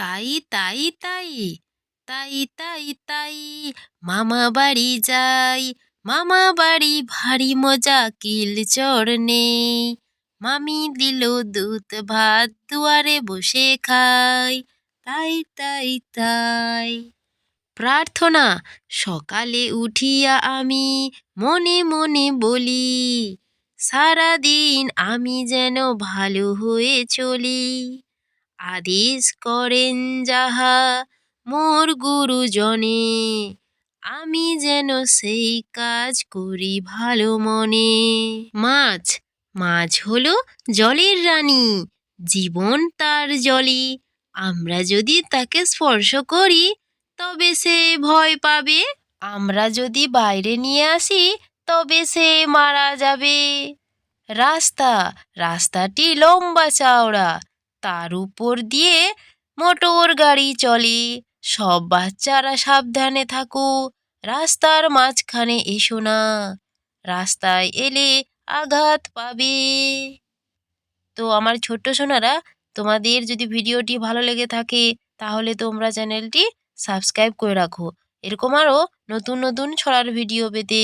তাই তাই তাই তাই তাই তাই, মামা বাড়ি যাই, মামা বাড়ি ভারী মজা কিল চড়নে মামি দিল দুধ ভাত দুয়ারে বসে খাই, তাই তাই তাই। প্রার্থনা, সকালে উঠিয়া আমি মনে মনে বলি, সারাদিন আমি যেন ভালো হয়ে চলি। আদেশ করেন যাহা মোর গুরুজনে। আমি যেন সেই কাজ করি ভালো মনে। মাছ মাছ হলো জলের রানী, জীবন তার জলে। আমরা যদি তাকে স্পর্শ করি, তবে সে ভয় পাবে। আমরা যদি বাইরে নিয়ে আসি, তবে সে মারা যাবে। রাস্তা, রাস্তাটি লম্বা চওড়া তার উপর দিয়ে মোটর গাড়ি চলে। সব বাচ্চারা সাবধানে থাকো। রাস্তার মাঝখানে এসো না। রাস্তায় এলে আঘাত পাবে। তো আমার ছোট্ট সোনারা, তোমাদের যদি ভিডিওটি ভালো লেগে থাকে, তাহলে তোমরা চ্যানেলটি সাবস্ক্রাইব করে রাখো। এরকম আরও নতুন নতুন ছড়ার ভিডিও পেতে।